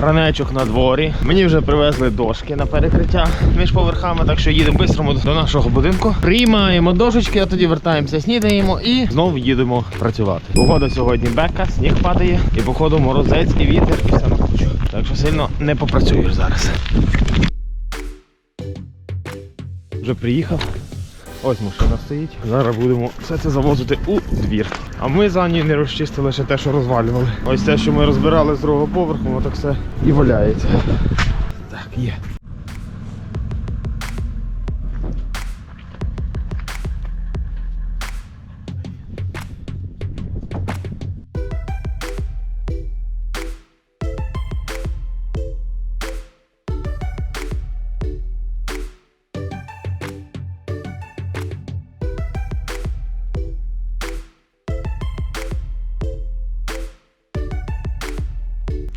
Ранечок на дворі. Мені вже привезли дошки на перекриття між поверхами, так що їдемо швидко до нашого будинку. Приймаємо дошечки, а тоді вертаємося, снідаємо і знову їдемо працювати. Погода сьогодні бека, сніг падає, і походу морозець і вітер, і все на кучу. Так що сильно не попрацюєш зараз. Вже приїхав. Ось машина стоїть. Зараз будемо все це завозити у двір. А ми за ній не розчистили ще те, що розвалювали. Ось те, що ми розбирали з другого поверху, воно так все і валяється. Так, є.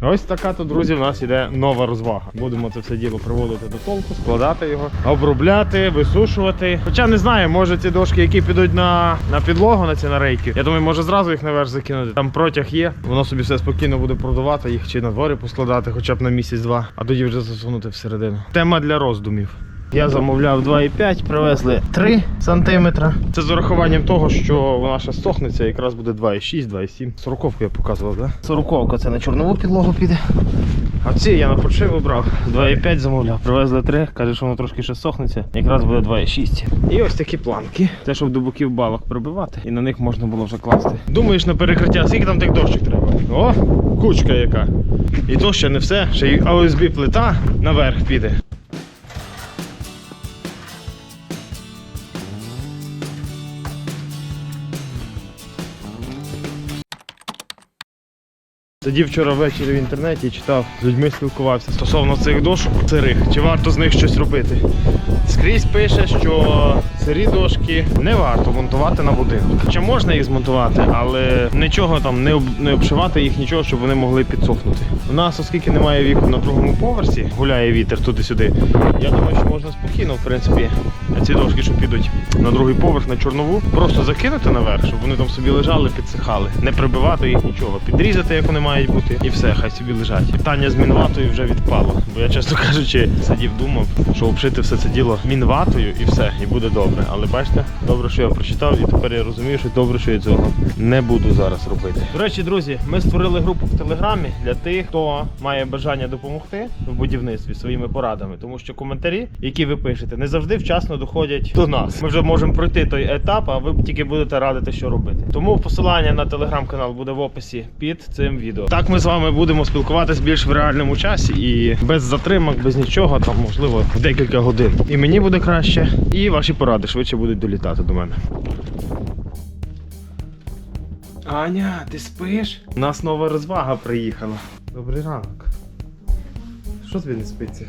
Ось така то, друзі, в нас іде нова розвага. Будемо це все діло приводити до толку, складати його, обробляти, висушувати. Хоча не знаю, може ці дошки, які підуть на, на підлогу, на ці нарейки. Я думаю, може зразу їх наверх закинути. Там протяг є, воно собі все спокійно буде продавати, їх чи на дворі поскладати, хоча б на місяць-два, а тоді вже засунути всередину. Тема для роздумів. Я замовляв 2,5, привезли 3 см. Це з урахуванням того, що вона ще сохнеться, якраз буде 2,6, 2,7. Сороковку я показував, так? Да? Сороковка це на чорнову підлогу піде. А ці я на подшиву брав. 2,5 замовляв. Привезли 3, каже, що воно трошки ще сохнеться. Якраз буде 2,6. І ось такі планки. Це щоб до боків балок прибивати. І на них можна було вже класти. Думаєш на перекриття, скільки там тих дощик треба? О, кучка яка. І то ще не все, ще й ОСБ плита наверх піде. Сидів вчора ввечері в інтернеті читав, з людьми спілкувався стосовно цих дошок сирих, чи варто з них щось робити. Скрізь пише, що сирі дошки не варто монтувати на будинок. Хоча можна їх змонтувати, але нічого там не, об, не обшивати їх, нічого, щоб вони могли підсохнути. У нас, оскільки немає вікон на другому поверсі, гуляє вітер туди сюди. Я думаю, що можна спокійно, в принципі, ці дошки, що підуть на другий поверх, на чорнову, просто закинути наверх, щоб вони там собі лежали, підсихали. Не прибивати їх нічого, підрізати, як вони мають бути, і все, хай собі лежать. Питання з мінватою вже відпало. Бо я, чесно кажучи, сидів, думав, що обшити все це діло мінватою і все, і буде добре. Але бачите, добре, що я прочитав, і тепер я розумію, що добре, що я цього не буду зараз робити. До речі, друзі, ми створили групу в телеграмі для тих, хто має бажання допомогти в будівництві своїми порадами, тому що коментарі, які ви пишете, не завжди вчасно доходять до нас. Ми вже можемо пройти той етап, а ви тільки будете радити, що робити. Тому посилання на телеграм-канал буде в описі під цим відео. Так ми з вами будемо спілкуватись більш в реальному часі і без затримок, без нічого, там можливо в декілька годин. І мені буде краще, і ваші поради швидше будуть долітати до мене. Аня, ти спиш? У нас нова розвага приїхала. Добрий ранок. Що тобі не спиться?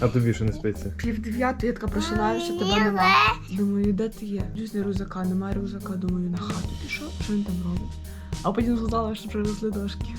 А тобі що не спиться? Пів дев'ятої я така просинаюся, тебе нема. Думаю, де ти є? Дійсно рюкзака, немає рюкзака, думаю, на хату пішов, що він там робить. А потім згадала, що привезли дошки.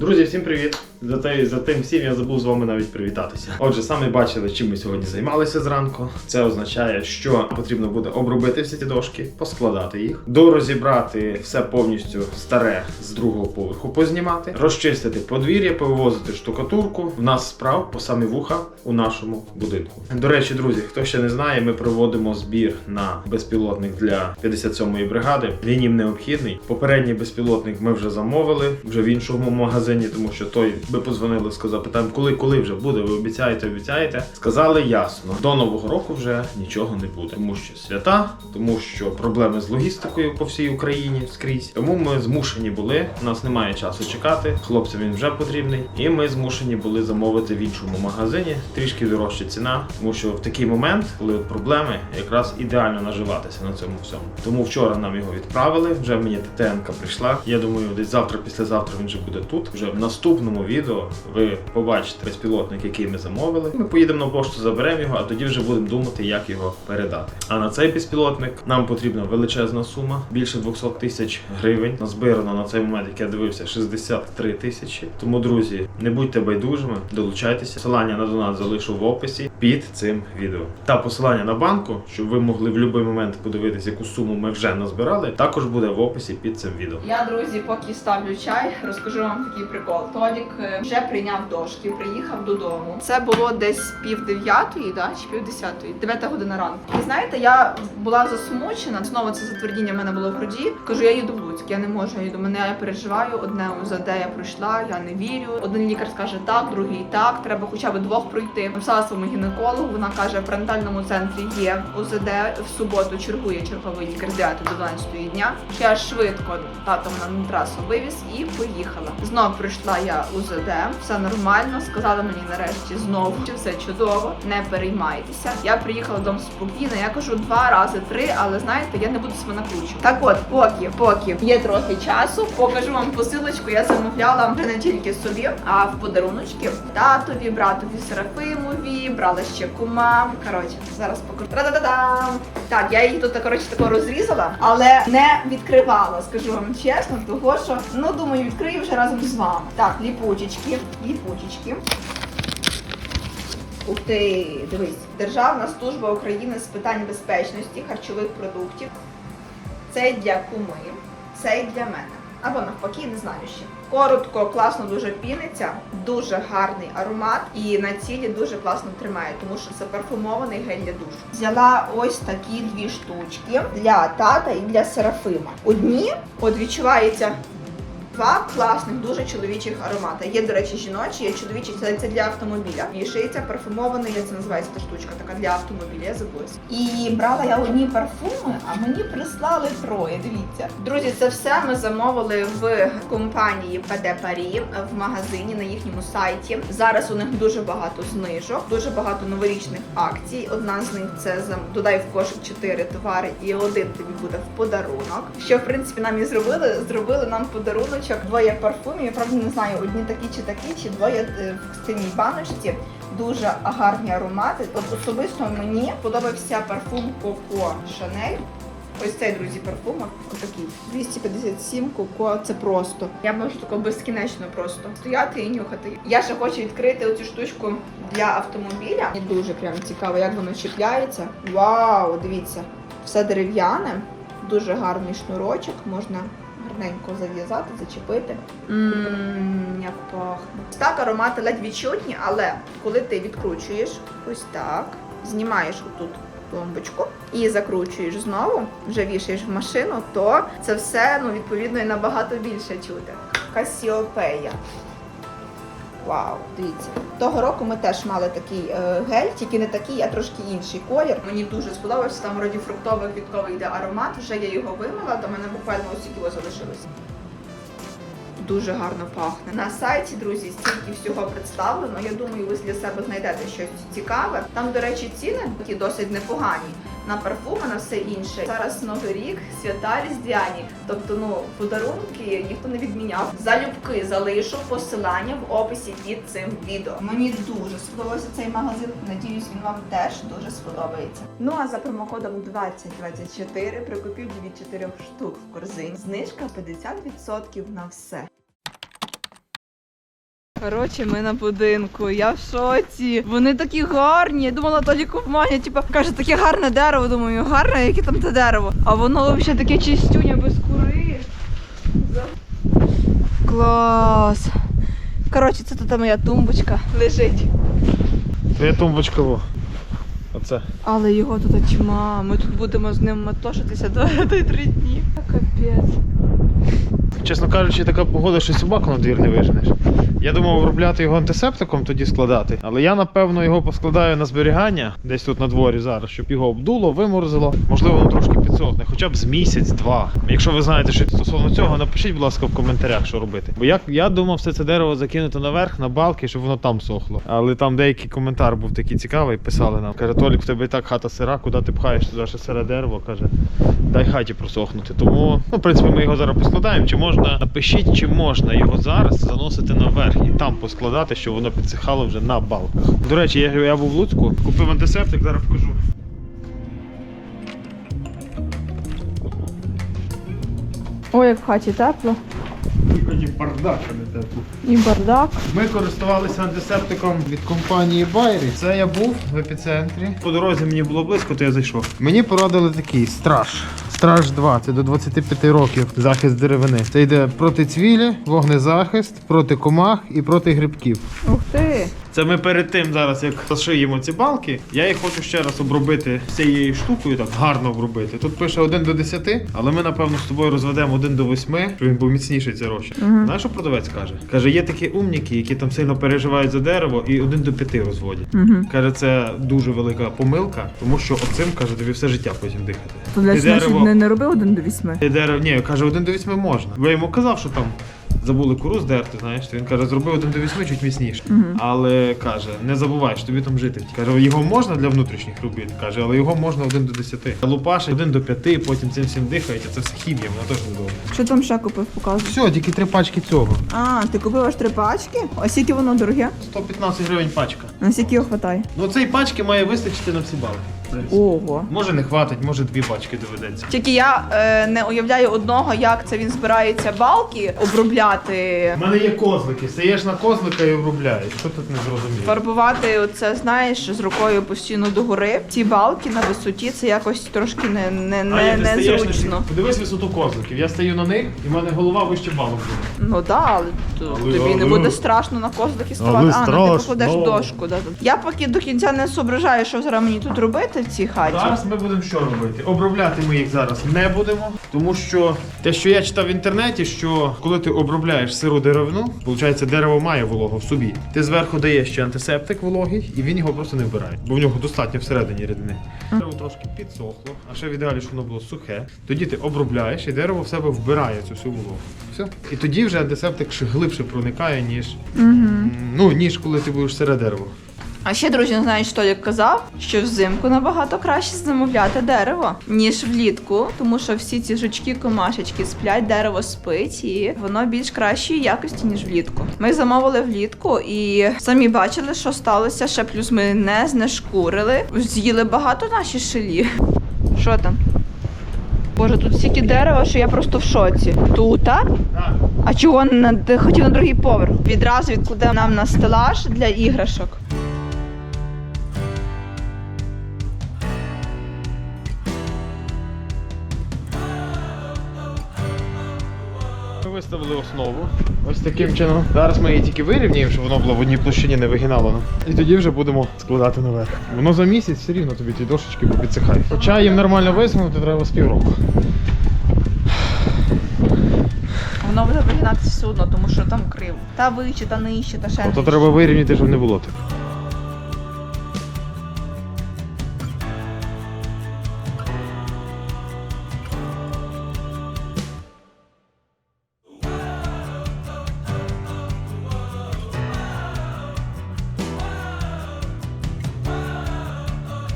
Друзі, всім привіт! За, те, за тим всім я забув з вами навіть привітатися. Отже, самі бачили, чим ми сьогодні займалися зранку. Це означає, що потрібно буде обробити всі ці дошки, поскладати їх, дорозібрати все повністю старе з другого поверху, познімати, розчистити подвір'я, повивозити штукатурку. В нас справ по самі вуха у нашому будинку. До речі, друзі, хто ще не знає, ми проводимо збір на безпілотник для 57-ї бригади. Він їм необхідний. Попередній безпілотник ми вже замовили вже в іншому магазині, тому що той ми позвонили, сказав, питаємо, коли, коли вже буде. Ви обіцяєте, обіцяєте. Сказали ясно. До нового року вже нічого не буде, тому що свята, тому що проблеми з логістикою по всій Україні скрізь. Тому ми змушені були. У нас немає часу чекати. Хлопцям він вже потрібний. І ми змушені були замовити в іншому магазині. Трішки дорожча ціна, тому що в такий момент, коли проблеми, якраз ідеально наживатися на цьому всьому. Тому вчора нам його відправили. Вже мені ТТНка прийшла. Я думаю, десь завтра, післязавтра він вже буде тут. Вже в наступному відео ви побачите безпілотник, який ми замовили. Ми поїдемо на пошту, заберемо його, а тоді вже будемо думати, як його передати. А на цей безпілотник нам потрібна величезна сума, більше 200 тисяч гривень. Назбирано на цей момент, як я дивився, 63 тисячі. Тому, друзі, не будьте байдужими, долучайтеся. Посилання на донат залишу в описі під цим відео. Та посилання на банку, щоб ви могли в будь-який момент подивитися, яку суму ми вже назбирали, також буде в описі під цим відео. Я, друзі, поки ставлю чай, розкажу вам такий прикол. Тодік е, вже прийняв дошки, приїхав додому. Це було десь пів дев'ятої, да, чи пів десятої, дев'ята година ранку. І знаєте, я була засмучена. Знову це затвердіння в мене було в груді. Кажу, я їду в Луцьк, я не можу, я їду. Мене я переживаю. Одне УЗД я пройшла, я не вірю. Один лікар скаже так, другий так. Треба хоча б двох пройти. Написала своєму гінекологу. Вона каже, в перинатальному центрі є УЗД в суботу. Чергує черговий лікар з 9 до 12 дня. Я швидко тато мене на трасу вивіз і поїхала. Знов прийшла я УЗД, все нормально. Сказали мені нарешті знову, що все чудово, не переймайтеся. Я приїхала додому спокійно. Я кажу два рази, три, але знаєте, я не буду себе накручувати. Так от, поки, поки є трохи часу, покажу вам посилочку. Я замовляла не тільки собі, а в подаруночки татові, братові Серафимові, брала ще кумам. Коротше, зараз покажу. Та-да-да-дам! Так, я її тут коротше тако розрізала, але не відкривала, скажу вам чесно, того що ну думаю, відкрию вже разом з вами. Так, ліпучечки, ліпучечки. Ух ти, дивись, Державна служба України з питань безпечності харчових продуктів. Цей для куми, цей для мене. Або навпаки, не знаю ще. Коротко, класно дуже піниться, дуже гарний аромат і на тілі дуже класно тримає, тому що це парфумований гель для душу. Взяла ось такі дві штучки для тата і для Серафима. Одні, от відчувається Два класних, дуже чоловічих аромати. Є, до речі, жіночі, є чоловічі, це, це для автомобіля. Вішається парфумований, як це називається та штучка, така для автомобіля, я забулась. І брала я одні парфуми, а мені прислали троє. Дивіться. Друзі, це все ми замовили в компанії ПД Парі в магазині на їхньому сайті. Зараз у них дуже багато знижок, дуже багато новорічних акцій. Одна з них це додай в кошик 4 товари, і один тобі буде в подарунок. Що в принципі нам і зробили. Зробили нам подаруночок двоє парфумів. Я правда не знаю, одні такі чи такі, чи двоє е, в стильній баночці. Дуже гарні аромати. От особисто мені подобався парфум Coco Chanel. Ось цей, друзі, парфум, отакий. 257 коко, це просто. Я можу тако безкінечно просто стояти і нюхати. Я ще хочу відкрити оцю штучку для автомобіля. Мені дуже прям цікаво, як воно чіпляється. Вау, дивіться, все дерев'яне, дуже гарний шнурочок, можна гарненько зав'язати, зачепити. Mm. як пахне. Так, аромати ледь відчутні, але коли ти відкручуєш ось так, знімаєш отут пломбочку і закручуєш знову, вже вішаєш в машину, то це все ну, відповідно і набагато більше чути. Касіопея. Вау, дивіться. Того року ми теж мали такий е, гель, тільки не такий, а трошки інший колір. Мені дуже сподобався, там вроді фруктовий квітковий йде аромат. Вже я його вимила, до мене буквально ось тільки ось залишилось. Дуже гарно пахне. На сайті, друзі, стільки всього представлено. Я думаю, ви для себе знайдете щось цікаве. Там, до речі, ціни такі досить непогані. На парфуми, на все інше. Зараз новий рік, свята різдвяні. Тобто, ну подарунки ніхто не відміняв. Залюбки залишу посилання в описі під цим відео. Мені дуже сподобався цей магазин. Надіюсь, він вам теж дуже сподобається. Ну а за промокодом 2024 при купівлі від 4 штук в корзині знижка 50% на все. Коротше, ми на будинку. Я в шоці. Вони такі гарні. Я думала, тоді купманя, типу, каже, таке гарне дерево. Думаю, гарне, яке там те дерево. А воно взагалі таке чистюня без кури. Клас. Коротше, це тут моя тумбочка лежить. Твоя тумбочка во. Оце. Але його тут тьма. Ми тут будемо з ним матошитися до три дні. Капець. Чесно кажучи, така погода, що собаку на двір не виженеш. Я думав обробляти його антисептиком, тоді складати. Але я напевно його поскладаю на зберігання десь тут на дворі зараз, щоб його обдуло, виморозило. Можливо, воно трошки підсохне, хоча б з місяць-два. Якщо ви знаєте щось стосовно цього, напишіть, будь ласка, в коментарях, що робити. Бо як я думав, все це дерево закинути наверх на балки, щоб воно там сохло. Але там деякий коментар був такий цікавий, писали нам. Каже, Толік, в тебе і так хата сира, куди ти пхаєш туди ще сире дерево? каже, дай хаті просохнути. Тому, ну, в принципі, ми його зараз поскладаємо. Чи можна, напишіть, чи можна його зараз заносити наверх і там поскладати, щоб воно підсихало вже на балках. До речі, я, я був в Луцьку, купив антисептик, зараз покажу. Ой, як в хаті тепло. Ні, бардак, а не тепло. І бардак. Ми користувалися антисептиком від компанії Байрі. Це я був в епіцентрі. По дорозі мені було близько, то я зайшов. Мені порадили такий страж. Страж 2, це до 25 років захист деревини. Це йде проти цвілі, вогнезахист, проти комах і проти грибків. Ух ти. Це ми перед тим зараз, як зашиємо ці балки, я їх хочу ще раз обробити цією штукою, так гарно обробити. Тут пише 1 до 10, але ми напевно з тобою розведемо 1 до 8, щоб він був міцніший цей розчин. Знаєш, що продавець каже? Каже, є такі умніки, які там сильно переживають за дерево і 1 до 5 розводять. Угу. Каже, це дуже велика помилка, тому що оцим каже тобі все життя потім дихати. То для значить дерево- не, не роби один до вісьми. Ти дерево, ні, каже, 1 до 8 можна. Я йому казав, що там забули кору здерти, знаєш, то він каже, зроби 1 до 8 чуть міцніше. Але каже, не забувай, що тобі там жити. Каже, його можна для внутрішніх робіт, каже, але його можна 1 до 10. Лупашить 1 до 5, потім цим всім дихають, а це все хімія, воно теж не добре. Що там ще купив, показуй. Все, тільки три пачки цього. А, ти купив аж три пачки? А скільки воно дороге? 115 гривень пачка. На скільки його хватає? Ну цієї пачки має вистачити на всі балки. Принципі. Ого. Може не хватить, може дві пачки доведеться. Тільки я е, не уявляю одного, як це він збирається балки обробляти, У мене є козлики, стаєш на козлика і обробляєш. Що тут не зрозуміло? фарбувати оце, знаєш, з рукою постійно догори. Ці балки на висоті це якось трошки не, не, А не, ти стаєш на Подивись висоту козликів. Я стою на них, і в мене голова вище балок буде. Ну так, але, то- Але- тобі не але- буде страшно на козлики ставати. А, ну ти страшно. покладеш дошку. Да. Я поки до кінця не зображаю, що зараз мені тут робити в цій хаті. Зараз ми будемо що робити? Обробляти ми їх зараз не будемо, тому що те, що я читав в інтернеті, що коли ти обробляєш сиру деревину, виходить, дерево має вологу в собі. Ти зверху даєш ще антисептик вологий, і він його просто не вбирає, бо в нього достатньо всередині рідини. Дерево трошки підсохло, а ще в ідеалі, щоб воно було сухе. Тоді ти обробляєш, і дерево в себе вбирає цю всю вологу. Все. І тоді вже антисептик ще глибше проникає, ніж, ну, ніж коли ти будеш сире дерево. А ще, друзі, знаєш, Толік казав, що взимку набагато краще замовляти дерево, ніж влітку, тому що всі ці жучки, комашечки сплять, дерево спить, і воно більш кращої якості, ніж влітку. Ми замовили влітку і самі бачили, що сталося. Ще плюс ми не знешкурили. З'їли багато наші шилі. Що там? Боже, тут стільки дерева, що я просто в шоці. Тут, а? Так. А чого на хотів на другий поверх? Відразу відкладемо нам на стелаж для іграшок. Виставили основу. Ось таким чином. Зараз ми її тільки вирівняємо, щоб воно було в одній площині не вигинало. І тоді вже будемо складати наверх. Воно за місяць все рівно тобі ті дошечки підсихають. Хоча їм нормально висунути треба з півроку. Воно буде вигинатися все одно, тому що там крив. Та вище, та нижче, та ще Ото нижче. треба вирівняти, щоб не було так.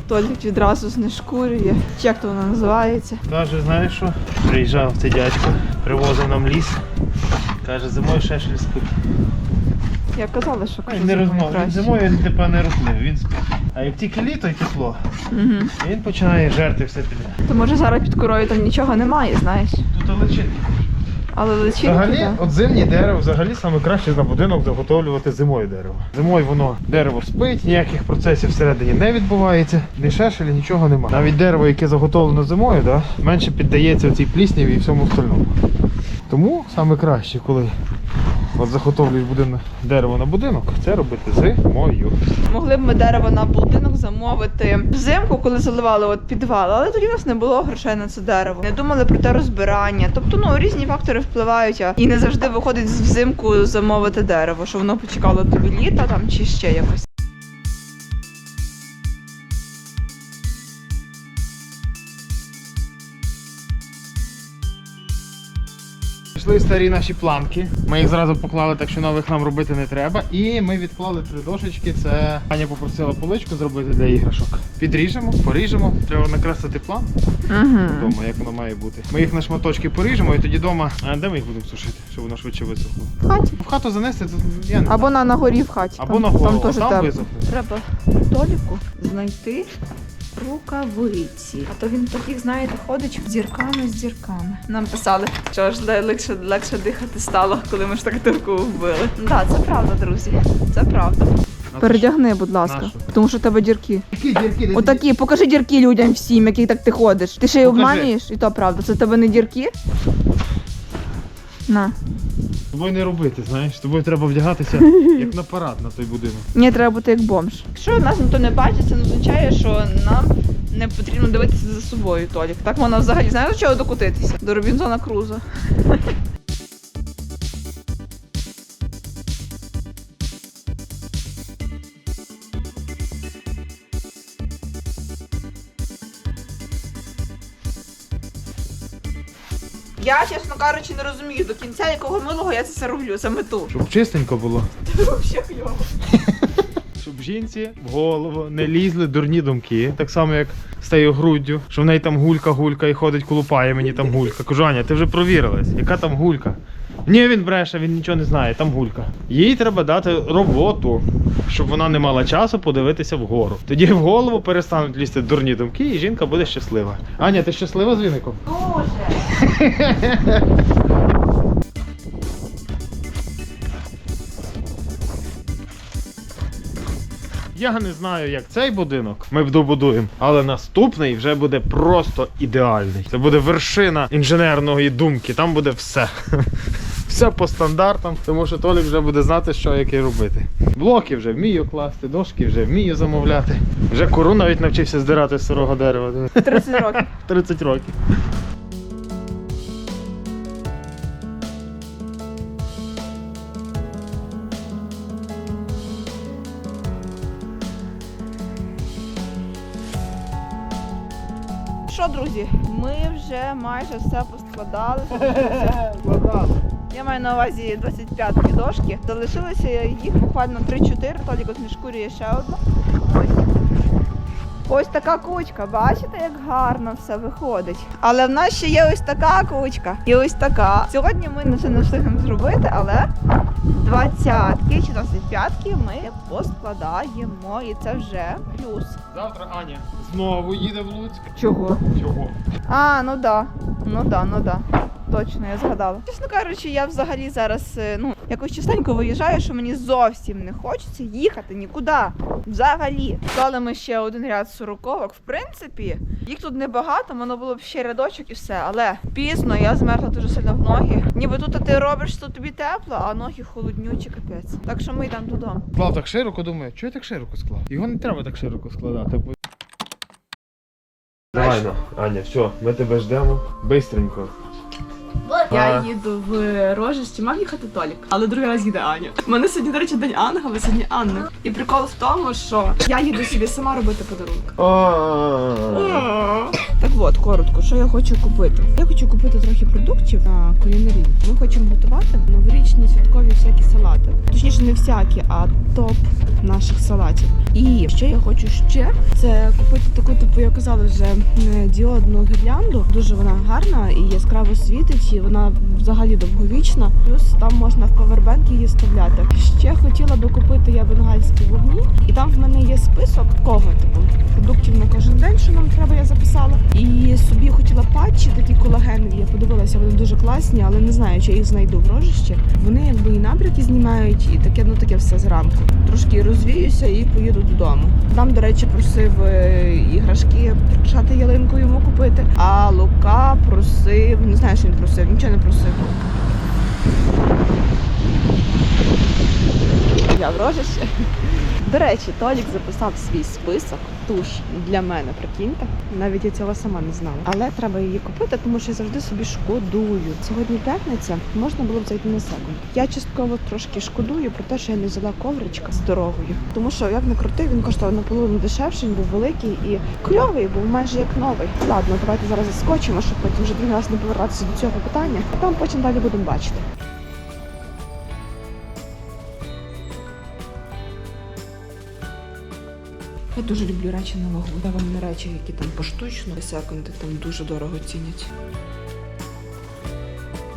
Толік відразу знешкурює. Чи як то воно називається? Каже, знаєш що? Приїжджав цей дядько, привозив нам ліс. Каже, зимою шешель спить. Я казала, що кажу, Не зимою розмов. Він краще. зимою він типа не рухливий, він спить. А як тільки літо і тепло, Мгм. він починає жерти все піде. То може зараз під корою там нічого немає, знаєш. Тут личить. Але личинки, Взагалі, так. от зимнє дерево взагалі саме краще на будинок заготовлювати зимою дерево. Зимою воно дерево спить, ніяких процесів всередині не відбувається, ні шешелі, нічого немає. Навіть дерево, яке заготовлено зимою, да, менше піддається цій плісняві і всьому остальному. Тому саме краще, коли от заготовлюєш будинок, дерево на будинок, це робити зимою. Могли б ми дерево на будинок замовити взимку, коли заливали от підвал, але тоді у нас не було грошей на це дерево. Не думали про те розбирання. Тобто, ну різні фактори впливають, і не завжди виходить взимку замовити дерево, що воно почекало тобі літа там чи ще якось. Знайшли старі наші планки. Ми їх зразу поклали, так що нових нам робити не треба. І ми відклали три дошечки. Це Аня попросила поличку зробити для іграшок. Підріжемо, поріжемо. Треба накреслити план вдома, як воно має бути. Ми їх на шматочки поріжемо і тоді вдома. А де ми їх будемо сушити, щоб воно швидше висохло? В хаті. В хату занести, це я не Або знаю. на, на горі в хаті. Або на гору, там а там тепло. висохне. Треба Толіку знайти рукавиці. А то він таких, знаєте, ходить з дірками з дірками. Нам писали, що ж легше, легше дихати стало, коли ми штукатурку вбили. Так, це правда, друзі. Це правда. Передягни, будь ласка, Нашу? тому що в тебе дірки. Які дірки? Десь Отакі, покажи дірки людям всім, які так ти ходиш. Ти ще й Покажи. обманюєш, і то правда. Це в тебе не дірки? На. Тобою не робити, знаєш, тобою треба вдягатися як на парад на той будинок. Ні, треба бути як бомж. Якщо нас ніхто не бачить, це не означає, що нам не потрібно дивитися за собою, Толік. Так вона взагалі знаєш до чого докотитися? До Робінзона Круза. Я, чесно кажучи, не розумію до кінця, якого милого я це все роблю, за мету. Щоб чистенько було. Взагалі кльово. Щоб жінці в голову не лізли дурні думки, так само як з тією груддю, що в неї там гулька-гулька і ходить, колупає мені там гулька. Кажу, Аня, ти вже провірилась, яка там гулька? Ні, він бреше, він нічого не знає, там гулька. Їй треба дати роботу, щоб вона не мала часу подивитися вгору. Тоді в голову перестануть лізти дурні думки, і жінка буде щаслива. Аня, ти щаслива з віником? Я не знаю, як цей будинок ми добудуємо, але наступний вже буде просто ідеальний. Це буде вершина інженерної думки. Там буде все. Все по стандартам, тому що Толік вже буде знати, що яке робити. Блоки вже вмію класти, дошки вже вмію замовляти. Вже кору навіть навчився здирати з сирого дерева. 30 років. 30 років. Що, друзі, ми вже майже все поскладали. Я маю на увазі 25 дошки. Залишилося їх буквально 3-4, тоді от мішкурює ще одну. Ось. Ось така кучка, бачите, як гарно все виходить. Але в нас ще є ось така кучка і ось така. Сьогодні ми не все не встигнемо зробити, але двадцятки чи 25-ки ми поскладаємо, і це вже плюс. Завтра Аня знову їде в Луцьк. Чого? Чого? А, ну да. Ну да, ну да. Точно, я згадала. Чесно кажучи, я взагалі зараз е, ну якось частенько виїжджаю, що мені зовсім не хочеться їхати нікуди. Взагалі. Дали ми ще один ряд сороковок. В принципі, їх тут небагато, воно було б ще рядочок і все. Але пізно я змерзла дуже сильно в ноги. Ніби тут ти робиш, що тобі тепло, а ноги холоднючі капець. Так що ми йдемо додому. Склав так широко, думаю, чого я так широко склав? Його не треба так широко складати. бо- Давай, на, Аня, все, ми тебе ждемо. Бистренько. Я їду в Рожище, мав їхати Толік, але другий раз їде Аня. У мене сьогодні, до речі, день Ангела, сьогодні Анна. І прикол в тому, що я їду собі сама робити подарунок. От, коротко, що я хочу купити? Я хочу купити трохи продуктів на кулінарію. Ми хочемо готувати новорічні святкові всякі салати. Точніше, не всякі, а топ наших салатів. І що я хочу ще, це купити таку, типу, я казала вже е, діодну гірлянду. Дуже вона гарна і яскраво світить, і вона взагалі довговічна. Плюс там можна в павербанк її вставляти. Ще хотіла би купити я бенгальські вогні, і там в мене є список кого типу продуктів на кожен день, що нам треба, я записала. І собі хотіла патчі, такі колагенові. Я подивилася, вони дуже класні, але не знаю, чи я їх знайду в рожищі. Вони якби і набряки знімають, і таке, ну таке все зранку. Трошки розвіюся і поїду додому. Там, до речі, просив е, іграшки прикрашати ялинку йому купити. А Лука просив, не знаю, що він просив, нічого не просив. Я в рожище. До речі, Толік записав свій список туш для мене, прикиньте. Навіть я цього сама не знала. Але треба її купити, тому що я завжди собі шкодую. Сьогодні п'ятниця, можна було б зайти на секунд. Я частково трошки шкодую про те, що я не взяла ковричка з дорогою. Тому що як не крути, він коштував наполовину дешевше, він був великий і кльовий, був майже як новий. Ладно, давайте зараз заскочимо, щоб потім вже раз не повертатися до цього питання. Там потім далі будемо бачити. Я дуже люблю речі на вагу. Я вам не речі, які там поштучно, секунди там дуже дорого цінять.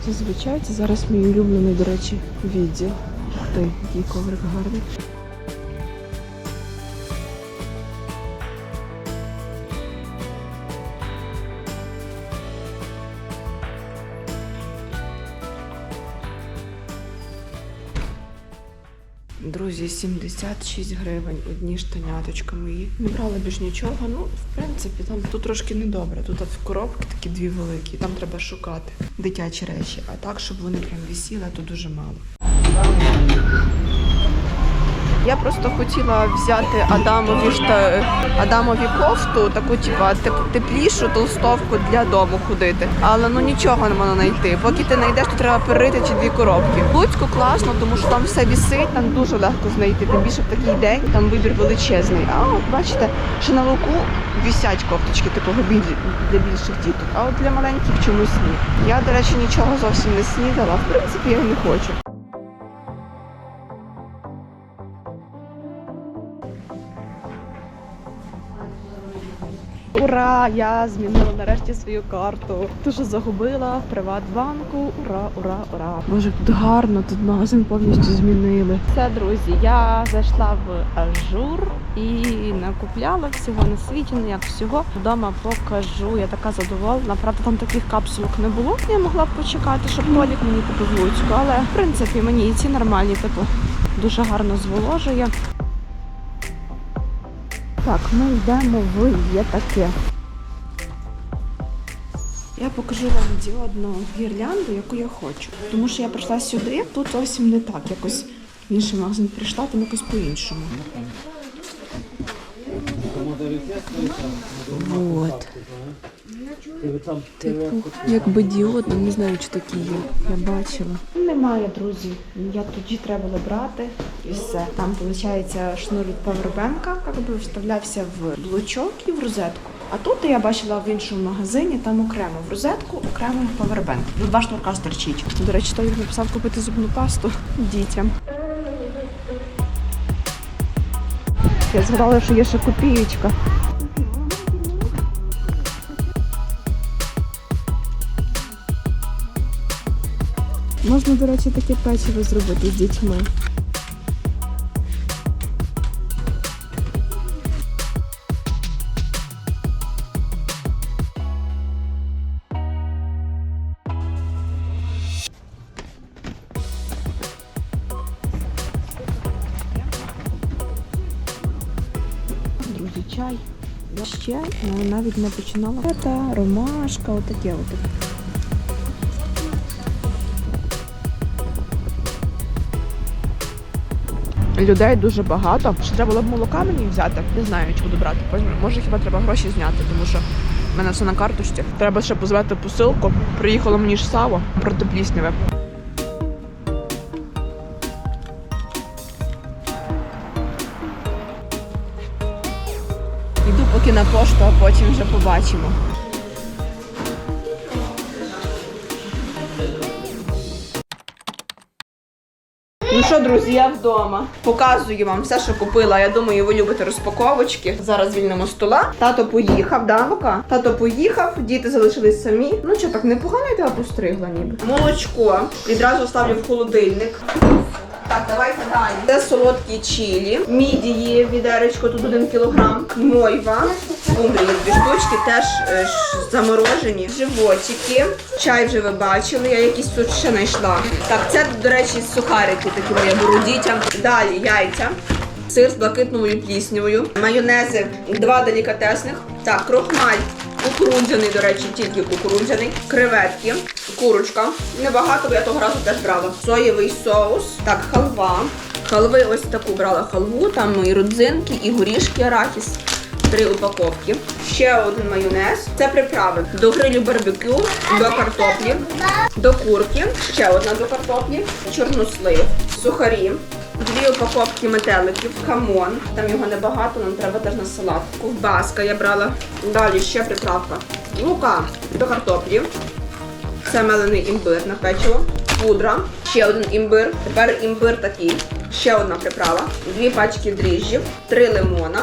Зазвичай це зараз мій улюблений, до речі, відділ. Ух ти, який коврик гарний. Друзі, 76 гривень одні штаняточка мої. Не брала більш нічого. Ну, в принципі, там тут трошки недобре. Тут от коробки такі дві великі. Там треба шукати дитячі речі. А так, щоб вони прям висіли, то дуже мало. Я просто хотіла взяти Адамові шта... Адамові кофту, таку типа теплішу толстовку для дому ходити. Але ну нічого не можна знайти. Поки ти знайдеш, то треба перерити чи дві коробки. Луцьку класно, тому що там все вісить, там дуже легко знайти. Тим більше в такий день там вибір величезний. А от бачите, що на луку вісять кофточки біль- для більших діток. А от для маленьких чомусь ні. Я, до речі, нічого зовсім не снідала. В принципі, я не хочу. Ура! Я змінила нарешті свою карту. Ту, що загубила в Приватбанку. Ура, ура, ура! Боже, тут гарно, тут магазин повністю змінили. Все, друзі, я зайшла в ажур і накупляла всього на світі, не як всього. Вдома покажу. Я така задоволена. Правда, там таких капсулок не було. Я могла б почекати, щоб Толік мені купив Луцьку, але в принципі мені і ці нормальні, типу, дуже гарно зволожує. Так, ми йдемо в є таке. Я покажу вам діодну гірлянду, яку я хочу. Тому що я прийшла сюди, тут зовсім не так. Якось в інший магазин прийшла, там якось по-іншому. Вот. Типу, якби діодно, не знаю, чи такі є. Я бачила. Немає, друзі. Я тоді треба було брати і все. Там виходить шнур від павербенка, якби вставлявся в блочок і в розетку. А тут я бачила в іншому магазині, там окремо в розетку, окремо павербенк. Тут два шнурка стерчить. До речі, той написав купити зубну пасту дітям. Я згадала, що є ще копієчка. Можна, до речі, таке печиво зробити з дітьми. Чай. Ще навіть не починала. Та ромашка, отаке от. Людей дуже багато. Ще треба було б молока мені взяти. Не знаю, чи буду брати. Може, хіба треба гроші зняти, тому що в мене все на карточці. Треба ще позвати посилку. Приїхало мені ж сало протиплісняве. Йду потім вже побачимо. Ну що, друзі, я вдома. Показую вам все, що купила. Я думаю, ви любите розпаковочки. Зараз звільнимо стола. Тато поїхав, да, Лука? Тато поїхав, діти залишились самі. Ну що, так непогано я тебе постригла ніби. Молочко. Відразу ставлю в холодильник. Так, давайте далі. Це солодкі чилі. Мідії, відеречко, тут 1 кілограм. Мойва. Умрії дві штучки, теж е, ш- заморожені. Животики. Чай вже ви бачили, я якісь тут ще знайшла. Так, це, до речі, сухарики такі я беру дітям. Далі яйця. Сир з блакитною пліснявою, майонези, два делікатесних. Так, крохмаль кукурудзяний, до речі, тільки кукурудзяний, креветки, курочка. Небагато, бо я того разу теж брала. Соєвий соус, так, халва, Халви ось таку брала халву, там і родзинки, і горішки арахіс. Три упаковки. Ще один майонез. Це приправи до грилю барбекю, до картоплі, до курки, ще одна до картоплі, чорнослив, сухарі, дві упаковки метеликів, хамон. Там його небагато, нам треба теж на салат. Ковбаска я брала. Далі ще приправка. Лука до картоплі. Це мелений імбир на печиво. Пудра, ще один імбир. Тепер імбир такий. Ще одна приправа. Дві пачки дріжджів, три лимона,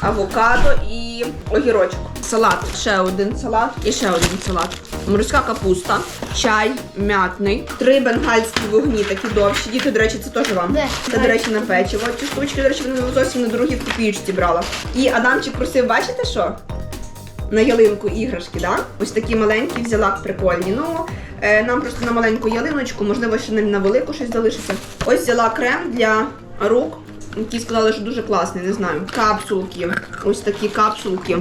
авокадо і огірочок. Салат, ще один салат і ще один салат. Морська капуста, чай м'ятний, три бенгальські вогні, такі довші. Діти, до речі, це теж вам. Де? Це, до речі, на печиво. Ці штучки, до речі, вони зовсім недорогі в копійці брала. І Адамчик просив, бачите що? на ялинку іграшки, да? Ось такі маленькі взяла прикольні. Ну, е, нам просто на маленьку ялиночку, можливо, ще не на велику щось залишиться. Ось взяла крем для рук, який сказали, що дуже класний, не знаю. Капсулки. Ось такі капсулки.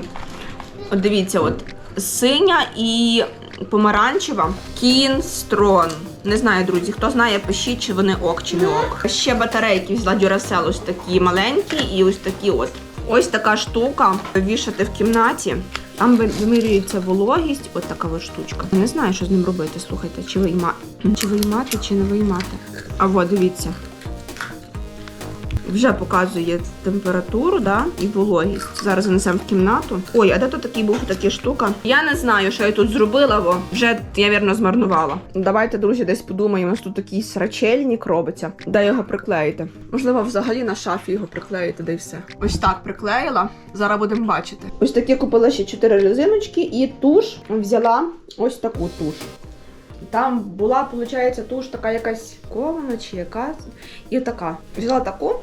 От дивіться, от синя і помаранчева. Кінстрон. Не знаю, друзі, хто знає, пишіть, чи вони ок, чи не ок. Ще батарейки взяла Duracell, ось такі маленькі і ось такі от. Ось така штука вішати в кімнаті. Там вимірюється вологість, от така ось штучка. Не знаю, що з ним робити. Слухайте, чи вийма... чи виймати, чи не виймати. А от дивіться. Вже показує температуру, да, і вологість. Зараз занесемо в кімнату. Ой, а де тут такий був така штука? Я не знаю, що я тут зробила, бо вже я вірно змарнувала. Давайте, друзі, десь подумаємо. Нас тут такий срачельник робиться. Де його приклеїти? Можливо, взагалі на шафі його приклеїти, де все. Ось так приклеїла. Зараз будемо бачити. Ось такі купила ще чотири резиночки і туш взяла ось таку туш. Там була, виходить, туш така якась кована чи яка. І така. Взяла таку.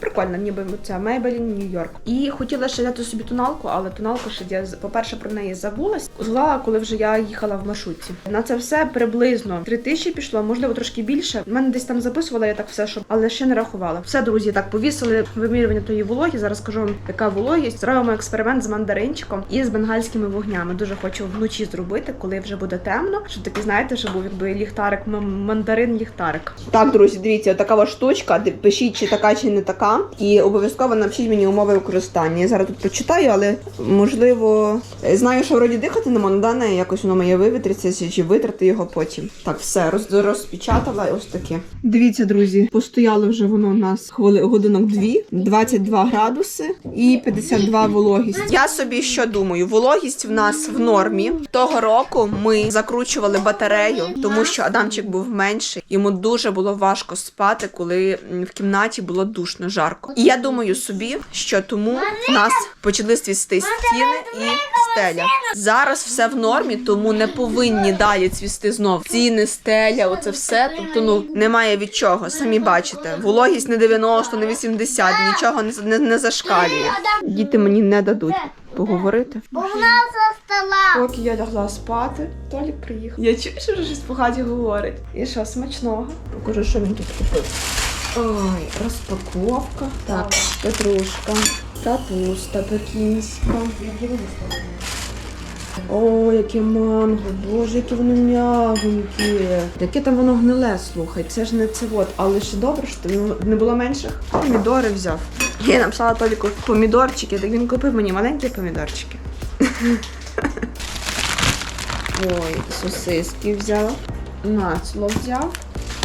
Прикольно, ніби ця Maybelline York. І хотіла ще взяти собі тоналку, але тоналку ще я, по-перше, про неї забулась. Згадала, коли вже я їхала в маршрутці. На це все приблизно 3 тисячі пішло, можливо, трошки більше. У мене десь там записувала я так все, що але ще не рахувала. Все, друзі, так повісили вимірювання тої вологі. Зараз скажу вам, яка вологість. Зробимо експеримент з мандаринчиком і з бенгальськими вогнями. Дуже хочу вночі зробити, коли вже буде темно. Щоб таки, знаєте, що був якби ліхтарик, мандарин ліхтарик. Так, друзі, дивіться, така штучка. Пишіть, чи така, чи не така. І обов'язково напишіть мені умови використання. Я зараз тут прочитаю, але можливо знаю, що вроді дихати не можна, да, не якось воно має вивітритися чи витрати його потім. Так, все, роз, розпечатала ось таке. Дивіться, друзі, постояло вже воно у нас хвили годинок дві, 22 градуси і 52 вологість. Я собі що думаю? Вологість в нас в нормі. Того року ми закручували батарею, тому що Адамчик був менший. Йому дуже було важко спати, коли в кімнаті було душно жарко. І я думаю собі, що тому в нас почали свісти стіни і стеля. Зараз все в нормі, тому не повинні далі цвісти знов. Стіни, стеля, оце все. Тобто, ну немає від чого. Самі бачите. Вологість не 90, не 80, нічого не, не, не зашкалює. Діти мені не дадуть поговорити. Бо в нас за стола. Поки я лягла спати, Толік приїхав. Я чую, що вже щось по хаті говорить. І що, смачного? Покажу, що він тут купив. Ой, розпаковка. Так, петрушка, капуста пекінська. О, яке манго, боже, яке воно м'ягеньке. Яке там воно гниле, слухай, це ж не це от, але ще добре, що не було менших. Помідори взяв. Я написала Толіку помідорчики, так він купив мені маленькі помідорчики. Ой, сосиски взяв, масло взяв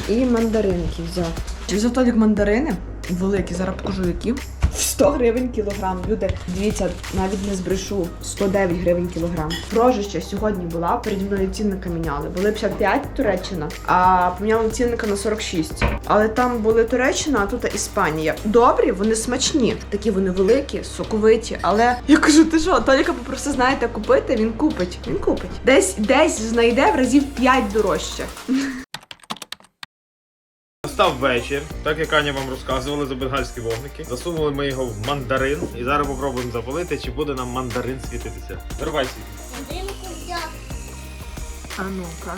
і мандаринки взяв. Взяв Толік мандарини великі, зараз покажу які. 100 гривень кілограм. Люди, дивіться, навіть не збрешу 109 гривень кілограм. Прожище сьогодні була, переді мною цінника міняли. Були 55 Туреччина, а поміняли цінника на 46. Але там були Туреччина, а тут Іспанія. Добрі, вони смачні. Такі вони великі, соковиті. Але я кажу, ти що, Толіка попросив, знаєте, купити, він купить. Він купить. Десь десь знайде в разів 5 дорожче. Настав вечір, так як Аня вам розказувала за бенгальські вогники. Засунули ми його в мандарин і зараз попробуємо запалити, чи буде нам мандарин світитися. Вирвай світ. А ну-ка.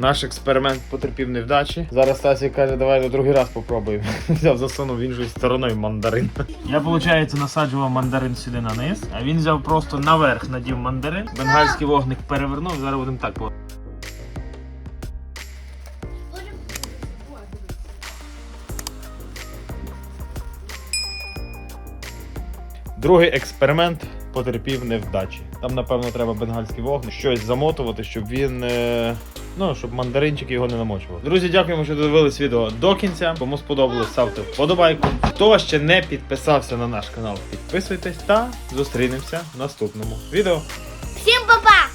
Наш експеримент потерпів невдачі. Зараз Стасік каже, давай до другий раз попробуємо. Взяв засунув іншою стороною мандарин. Я, виходить, насаджував мандарин сюди на низ, а він взяв просто наверх надів мандарин. Бенгальський вогник перевернув, зараз будемо так. по- Другий експеримент потерпів невдачі. Там, напевно, треба бенгальський вогник, щось замотувати, щоб він. е, Ну, щоб мандаринчики його не намочували. Друзі, дякуємо, що додивились відео до кінця. Кому сподобалось, ставте вподобайку. Хто ще не підписався на наш канал, підписуйтесь та зустрінемося в наступному відео. Всім па-па!